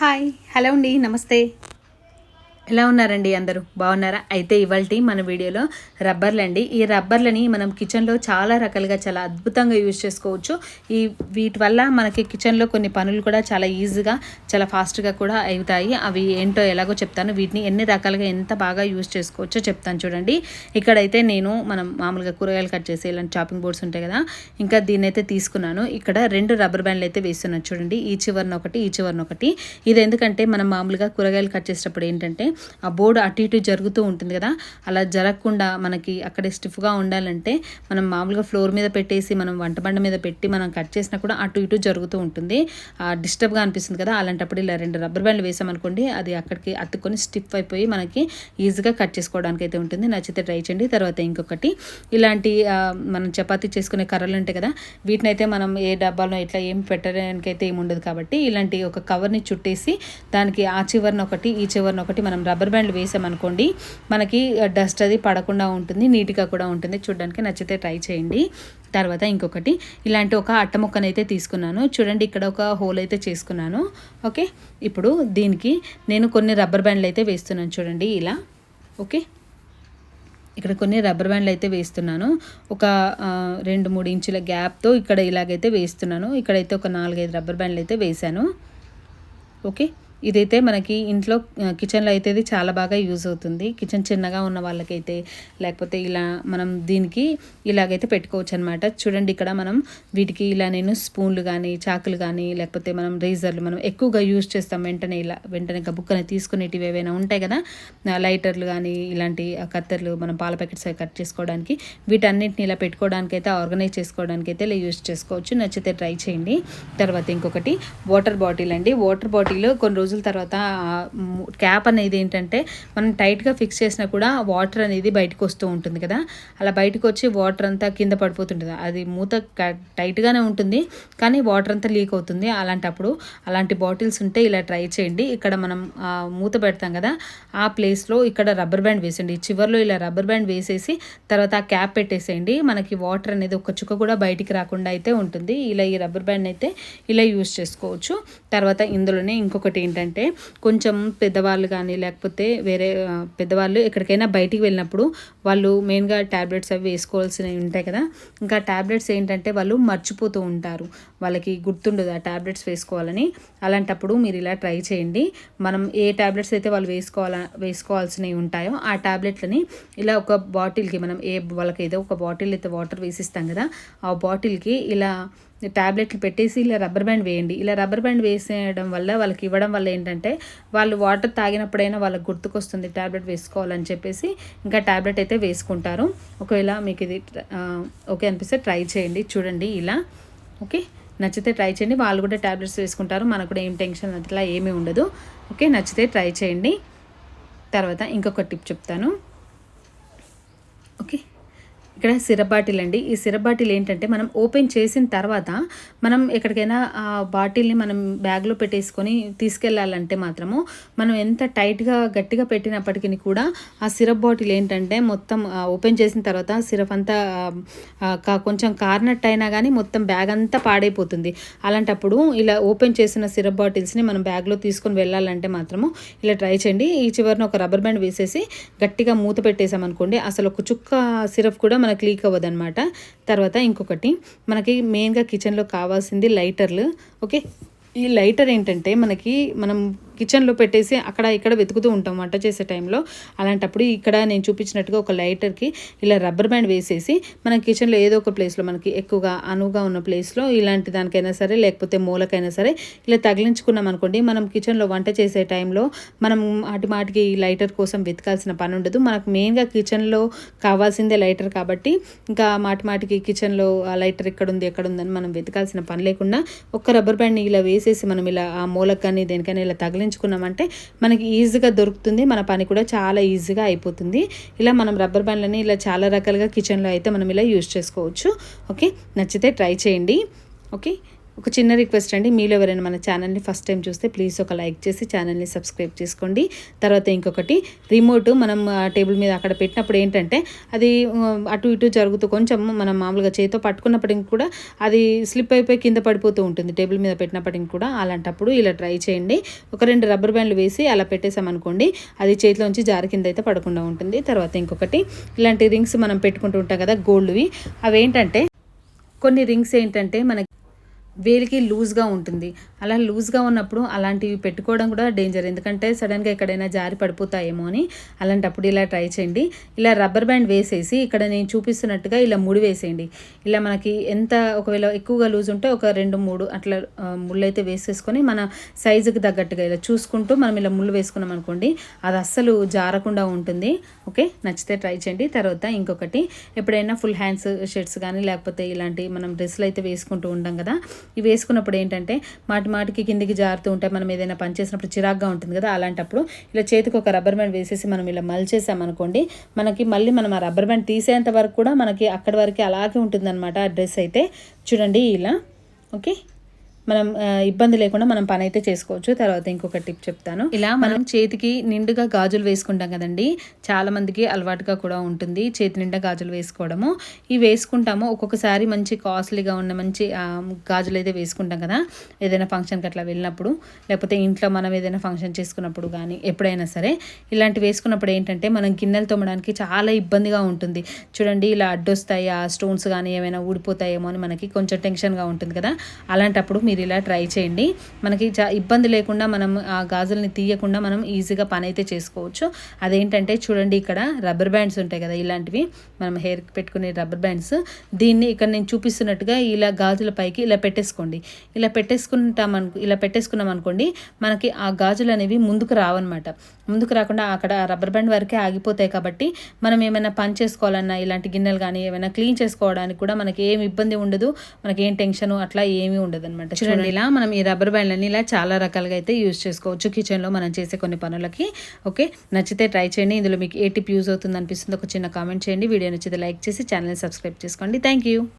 Hi. Hello అండి నమస్తే. ఎలా ఉన్నారండి అందరూ? బాగున్నారా? అయితే ఇవాళ మన వీడియోలో రబ్బర్లు అండి. ఈ రబ్బర్లని మనం కిచెన్లో చాలా రకాలుగా చాలా అద్భుతంగా యూజ్ చేసుకోవచ్చు. ఈ వీటి వల్ల మనకి కిచెన్లో కొన్ని పనులు కూడా చాలా ఈజీగా చాలా ఫాస్ట్గా కూడా అవుతాయి. అవి ఏంటో ఎలాగో చెప్తాను. వీటిని ఎన్ని రకాలుగా ఎంత బాగా యూజ్ చేసుకోవచ్చో చెప్తాను చూడండి. ఇక్కడైతే నేను మనం మామూలుగా కూరగాయలు కట్ చేసే ఇలాంటి చాపింగ్ బోర్డ్స్ ఉంటాయి కదా ఇంకా దీన్ని అయితే తీసుకున్నాను. ఇక్కడ రెండు రబ్బర్ బ్యాండ్లు అయితే వేస్తున్నాను చూడండి. ఈ చివరిన ఒకటి ఈ చివరిన ఒకటి ఇది ఎందుకంటే మనం మామూలుగా కూరగాయలు కట్ చేసేటప్పుడు ఏంటంటే ఆ బోర్డు అటు ఇటు జరుగుతూ ఉంటుంది కదా. అలా జరగకుండా మనకి అక్కడే స్టిఫ్గా ఉండాలంటే మనం మామూలుగా ఫ్లోర్ మీద పెట్టేసి మనం వంట బండ మీద పెట్టి మనం కట్ చేసినా కూడా అటు ఇటు జరుగుతూ ఉంటుంది. డిస్టర్బ్గా అనిపిస్తుంది కదా. అలాంటప్పుడు ఇలా రెండు రబ్బర్ బ్యాండ్లు వేసామనుకోండి అది అక్కడికి అతుక్కొని స్టిఫ్ అయిపోయి మనకి ఈజీగా కట్ చేసుకోవడానికి అయితే ఉంటుంది. నచ్చితే ట్రై చేయండి. తర్వాత ఇంకొకటి ఇలాంటి మనం చపాతీ చేసుకునే కర్రలు ఉంటాయి కదా. వీటిని అయితే మనం ఏ డబ్బాలో ఇట్లా ఏం పెట్టడానికి అయితే ఏమి ఉండదు కాబట్టి ఇలాంటి ఒక కవర్ని చుట్టేసి దానికి ఆ చివరిన ఒకటి ఈ చివరిన ఒకటి మనం రబ్బర్ బ్యాండ్లు వేసామనుకోండి మనకి డస్ట్ అది పడకుండా ఉంటుంది నీట్గా కూడా ఉంటుంది. చూడడానికి నచ్చితే ట్రై చేయండి. తర్వాత ఇంకొకటి ఇలాంటి ఒక అట్ట ముక్కనైతే తీసుకున్నాను. చూడండి ఇక్కడ ఒక హోల్ అయితే చేసుకున్నాను. ఓకే? ఇప్పుడు దీనికి నేను కొన్ని రబ్బర్ బ్యాండ్లు అయితే వేస్తున్నాను చూడండి ఇలా. ఓకే? ఇక్కడ కొన్ని రబ్బర్ బ్యాండ్లు అయితే వేస్తున్నాను. ఒక రెండు మూడు ఇంచుల గ్యాప్తో ఇక్కడ ఇలాగైతే వేస్తున్నాను. ఇక్కడైతే ఒక నాలుగైదు రబ్బర్ బ్యాండ్లు అయితే వేశాను. ఓకే? ఇదైతే మనకి ఇంట్లో కిచెన్లో అయితే ఇది చాలా బాగా యూజ్ అవుతుంది. కిచెన్ చిన్నగా ఉన్న వాళ్ళకైతే లేకపోతే ఇలా మనం దీనికి ఇలాగైతే పెట్టుకోవచ్చు అనమాట చూడండి ఇక్కడ మనం వీటికి ఇలా నేను స్పూన్లు కానీ చాకులు కానీ లేకపోతే మనం రేజర్లు మనం ఎక్కువగా యూజ్ చేస్తాం. వెంటనే ఇలా వెంటనే గబుక్కని తీసుకునేటివి ఏవైనా ఉంటాయి కదా? లైటర్లు కానీ ఇలాంటి కత్తెర్లు మనం పాల ప్యాకెట్స్ కట్ చేసుకోవడానికి వీటన్నిటిని ఇలా పెట్టుకోవడానికి అయితే ఆర్గనైజ్ చేసుకోవడానికి అయితే ఇలా యూజ్ చేసుకోవచ్చు. నచ్చితే ట్రై చేయండి. తర్వాత ఇంకొకటి వాటర్ బాటిల్ అండి. వాటర్ బాటిల్ కొన్ని రోజుల తర్వాత క్యాప్ అనేది ఏంటంటే మనం టైట్గా ఫిక్స్ చేసినా కూడా వాటర్ అనేది బయటకు వస్తూ ఉంటుంది కదా. అలా బయటకు వచ్చి వాటర్ అంతా కింద పడిపోతుంటుంది. అది మూత టైట్గానే ఉంటుంది కానీ వాటర్ అంతా లీక్ అవుతుంది అలాంటప్పుడు. అలాంటి బాటిల్స్ ఉంటే ఇలా ట్రై చేయండి. ఇక్కడ మనం మూత పెడతాం కదా. ఆ ప్లేస్లో ఇక్కడ రబ్బర్ బ్యాండ్ వేసేయండి. చివరిలో చివర్లో ఇలా రబ్బర్ బ్యాండ్ వేసేసి తర్వాత ఆ క్యాప్ పెట్టేసేయండి. మనకి వాటర్ అనేది ఒక చుక్క కూడా బయటికి రాకుండా అయితే ఉంటుంది. ఇలా ఈ రబ్బర్ బ్యాండ్ అయితే ఇలా యూస్ చేసుకోవచ్చు. తర్వాత ఇందులోనే ఇంకొకటి ఏంటంటే కొంచెం పెద్దవాళ్ళు కానీ లేకపోతే వేరే పెద్దవాళ్ళు ఎక్కడికైనా బయటికి వెళ్ళినప్పుడు వాళ్ళు మెయిన్గా ట్యాబ్లెట్స్ అవి వేసుకోవాల్సినవి ఉంటాయి కదా. ఇంకా ట్యాబ్లెట్స్ ఏంటంటే వాళ్ళు మర్చిపోతూ ఉంటారు. వాళ్ళకి గుర్తుండదు ఆ ట్యాబ్లెట్స్ వేసుకోవాలని. అలాంటప్పుడు మీరు ఇలా ట్రై చేయండి. మనం ఏ ట్యాబ్లెట్స్ అయితే వాళ్ళు వేసుకోవాల వేసుకోవాల్సినవి ఉంటాయో ఆ ట్యాబ్లెట్లని ఇలా ఒక బాటిల్కి మనం ఏ వాళ్ళకి ఏదో ఒక బాటిల్ అయితే వాటర్ వేసిస్తాం కదా ఆ బాటిల్కి ఇలా ట్యాబ్లెట్లు పెట్టేసి ఇలా రబ్బర్ బ్యాండ్ వేయండి. ఇలా రబ్బర్ బ్యాండ్ వేసేయడం వల్ల వాళ్ళకి ఇవ్వడం వల్ల ఏంటంటే వాళ్ళు వాటర్ తాగినప్పుడైనా వాళ్ళకి గుర్తుకొస్తుంది ట్యాబ్లెట్ వేసుకోవాలని చెప్పేసి ఇంకా ట్యాబ్లెట్ అయితే వేసుకుంటారు. ఒకవేళ మీకు ఇది ఓకే అనిపిస్తే ట్రై చేయండి చూడండి ఇలా. ఓకే? నచ్చితే ట్రై చేయండి. వాళ్ళు కూడా ట్యాబ్లెట్స్ వేసుకుంటారు. మనకు కూడా ఏం టెన్షన్ అట్లా ఏమీ ఉండదు. ఓకే? నచ్చితే ట్రై చేయండి. తర్వాత ఇంకొక టిప్ చెప్తాను. ఇక్కడ సిరప్ బాటిల్ అండి ఈ సిరప్ బాటిల్ ఏంటంటే మనం ఓపెన్ చేసిన తర్వాత మనం ఎక్కడికైనా ఆ బాటిల్ని మనం బ్యాగ్లో పెట్టేసుకొని తీసుకెళ్ళాలంటే మాత్రము మనం ఎంత టైట్గా గట్టిగా పెట్టినప్పటికీ కూడా ఆ సిరప్ బాటిల్ ఏంటంటే మొత్తం ఓపెన్ చేసిన తర్వాత సిరప్ అంతా కా- కొంచెం కార్నట్ అయినా కానీ మొత్తం బ్యాగ్ అంతా పాడైపోతుంది. అలాంటప్పుడు ఇలా ఓపెన్ చేసిన సిరప్ బాటిల్స్ని మనం బ్యాగ్లో తీసుకొని వెళ్ళాలంటే మాత్రము ఇలా ట్రై చేయండి. ఈ చివరిన ఒక రబ్బర్ బ్యాండ్ వేసేసి గట్టిగా మూత పెట్టేసామనుకోండి అసలు ఒక చుక్క సిరప్ కూడా మనకు లీక్ అవ్వదనమాట తర్వాత ఇంకొకటి మనకి మెయిన్గా కిచెన్లో కావాల్సింది లైటర్లు. ఓకే? ఈ లైటర్ ఏంటంటే మనకి మనం కిచెన్లో పెట్టేసి అక్కడ ఇక్కడ వెతుకుతూ ఉంటాం వంట చేసే టైంలో. అలాంటప్పుడు ఇక్కడ నేను చూపించినట్టుగా ఒక లైటర్కి ఇలా రబ్బర్ బ్యాండ్ వేసేసి మన కిచెన్లో ఏదో ఒక ప్లేస్లో మనకి ఎక్కువగా అనువుగా ఉన్న ప్లేస్లో ఇలాంటి దానికైనా సరే లేకపోతే మూలకైనా సరే ఇలా తగిలించుకున్నాం అనుకోండి మనం కిచెన్లో వంట చేసే టైంలో మనం మాటి మాటికి ఈ లైటర్ కోసం వెతకాల్సిన పని ఉండదు. మనకు మెయిన్గా కిచెన్లో కావాల్సిందే లైటర్ కాబట్టి ఇంకా మాటి మాటికి కిచెన్లో ఆ లైటర్ ఎక్కడ ఉంది మనం వెతకాల్సిన పని లేకుండా ఒక్క రబ్బర్ బ్యాండ్ని ఇలా వేసేసి మనం ఇలా ఆ మూలకు కానీ దేనికైనా ఇలా ఉపయోగించుకున్నామంటే మనకి ఈజీగా దొరుకుతుంది మన పని కూడా చాలా ఈజీగా అయిపోతుంది. ఇలా మనం రబ్బర్ బ్యాండ్లని ఇలా చాలా రకాలుగా కిచెన్లో అయితే మనం ఇలా యూజ్ చేసుకోవచ్చు. ఓకే? నచ్చితే ట్రై చేయండి. ఓకే? ఒక చిన్న రిక్వెస్ట్ అండి. మీలో ఎవరైనా మన ఛానల్ని ఫస్ట్ టైం చూస్తే ప్లీజ్ ఒక లైక్ చేసి ఛానల్ని సబ్స్క్రైబ్ చేసుకోండి. తర్వాత ఇంకొకటి రిమోట్ మనం టేబుల్ మీద అక్కడ పెట్టినప్పుడు ఏంటంటే అది అటు ఇటు జరుగుతూ కొంచెం మనం మామూలుగా చేతితో పట్టుకున్నప్పటికి కూడా అది స్లిప్ అయిపోయి కింద పడిపోతూ ఉంటుంది. టేబుల్ మీద పెట్టినప్పటికి కూడా అలాంటప్పుడు ఇలా ట్రై చేయండి. ఒక రెండు రబ్బర్ బ్యాండ్లు వేసి అలా పెట్టేసామనుకోండి అది చేతిలోంచి జారి కింద అయితే పడకుండా ఉంటుంది. తర్వాత ఇంకొకటి ఇలాంటి రింగ్స్ మనం పెట్టుకుంటూ ఉంటాం కదా గోల్డ్వి. అవి ఏంటంటే కొన్ని రింగ్స్ ఏంటంటే మనకి వేలికి లూజ్గా ఉంటుంది. అలా లూజ్గా ఉన్నప్పుడు అలాంటివి పెట్టుకోవడం కూడా డేంజర్ ఎందుకంటే సడన్గా ఎక్కడైనా జారి పడిపోతాయేమో అని అలాంటప్పుడు ఇలా ట్రై చేయండి. ఇలా రబ్బర్ బ్యాండ్ వేసేసి ఇక్కడ నేను చూపిస్తున్నట్టుగా ఇలా ముడి వేసేయండి. ఇలా మనకి ఎంత ఒకవేళ ఎక్కువగా లూజ్ ఉంటే ఒక రెండు మూడు అట్లా ముళ్ళు అయితే వేసేసుకొని మన సైజుకి తగ్గట్టుగా ఇలా చూసుకుంటూ మనం ఇలా ముళ్ళు వేసుకున్నాం అనుకోండి అది అస్సలు జారకుండా ఉంటుంది. ఓకే? నచ్చితే ట్రై చేయండి. తర్వాత ఇంకొకటి ఎప్పుడైనా ఫుల్ హ్యాండ్స్ షర్ట్స్ కానీ లేకపోతే ఇలాంటి మనం డ్రెస్సులు అయితే వేసుకుంటూ ఉంటాం కదా ఇవి వేసుకున్నప్పుడు ఏంటంటే మాటి మాటికి కిందికి జారుతూ ఉంటే మనం ఏదైనా పని చేసినప్పుడు చిరాగ్గా ఉంటుంది కదా అలాంటప్పుడు ఇలా చేతికి ఒక రబ్బర్ బ్యాండ్ వేసేసి మనం ఇలా మలిచేసామనుకోండి మనకి మళ్ళీ మనం ఆ రబ్బర్ బ్యాండ్ తీసేంత వరకు కూడా మనకి అక్కడి వరకు అలాగే ఉంటుందన్నమాట ఆ డ్రెస్ అయితే. చూడండి ఇలా ఓకే? మనం ఇబ్బంది లేకుండా మనం పని అయితే చేసుకోవచ్చు. తర్వాత ఇంకొక టిప్ చెప్తాను. ఇలా మనం చేతికి నిండుగా గాజులు వేసుకుంటాం కదండి. చాలా మందికి అలవాటుగా కూడా ఉంటుంది చేతి నిండా గాజులు వేసుకోవడము. ఇవి వేసుకుంటాము. ఒక్కొక్కసారి మంచి కాస్ట్లీగా ఉన్న మంచి గాజులు అయితే వేసుకుంటాం కదా. ఏదైనా ఫంక్షన్కి అట్లా వెళ్ళినప్పుడు లేకపోతే ఇంట్లో మనం ఏదైనా ఫంక్షన్ చేసుకున్నప్పుడు కానీ ఎప్పుడైనా సరే ఇలాంటివి వేసుకున్నప్పుడు ఏంటంటే మనం గిన్నెలు తోమడానికి చాలా ఇబ్బందిగా ఉంటుంది. చూడండి ఇలా అడ్డొస్తాయి ఆ స్టోన్స్ కానీ ఏమైనా ఊడిపోతాయేమో అని మనకి కొంచెం టెన్షన్గా ఉంటుంది కదా. అలాంటప్పుడు మీరు ఇలా ట్రై చేయండి. మనకి చా ఇబ్బంది లేకుండా మనం ఆ గాజుల్ని తీయకుండా మనం ఈజీగా పని అయితే చేసుకోవచ్చు. అదేంటంటే చూడండి ఇక్కడ రబ్బర్ బ్యాండ్స్ ఉంటాయి కదా ఇలాంటివి. మనం హెయిర్కి పెట్టుకునే రబ్బర్ బ్యాండ్స్. దీన్ని ఇక్కడ నేను చూపిస్తున్నట్టుగా ఇలా గాజుల పైకి ఇలా పెట్టేసుకోండి. ఇలా పెట్టేసుకుంటాం అనుకో ఇలా పెట్టేసుకున్నాం అనుకోండి మనకి ఆ గాజులు అనేవి ముందుకు రావన్నమాట. ముందుకు రాకుండా అక్కడ రబ్బర్ బ్యాండ్ వరకే ఆగిపోతాయి కాబట్టి మనం ఏమైనా పని చేసుకోవాలన్నా ఇలాంటి గిన్నెలు కానీ ఏమైనా క్లీన్ చేసుకోవడానికి కూడా మనకి ఏమి ఇబ్బంది ఉండదు. మనకి ఏం టెన్షన్ అట్లా ఏమీ ఉండదు అనమాట చూడండి ఇలా మనం ఈ రబ్బర్ బ్యాండ్లని ఇలా చాలా రకాలుగా అయితే యూజ్ చేసుకోవచ్చు. కిచెన్లో మనం చేసే కొన్ని పనులకి. ఓకే? నచ్చితే ట్రై చేయండి. ఇందులో మీకు ఏ టిప్ యూజ్ అవుతుంది అనిపిస్తుంది ఒక చిన్న కామెంట్ చేయండి. వీడియో నచ్చితే లైక్ చేసి ఛానల్ సబ్స్క్రైబ్ చేసుకోండి. Thank you.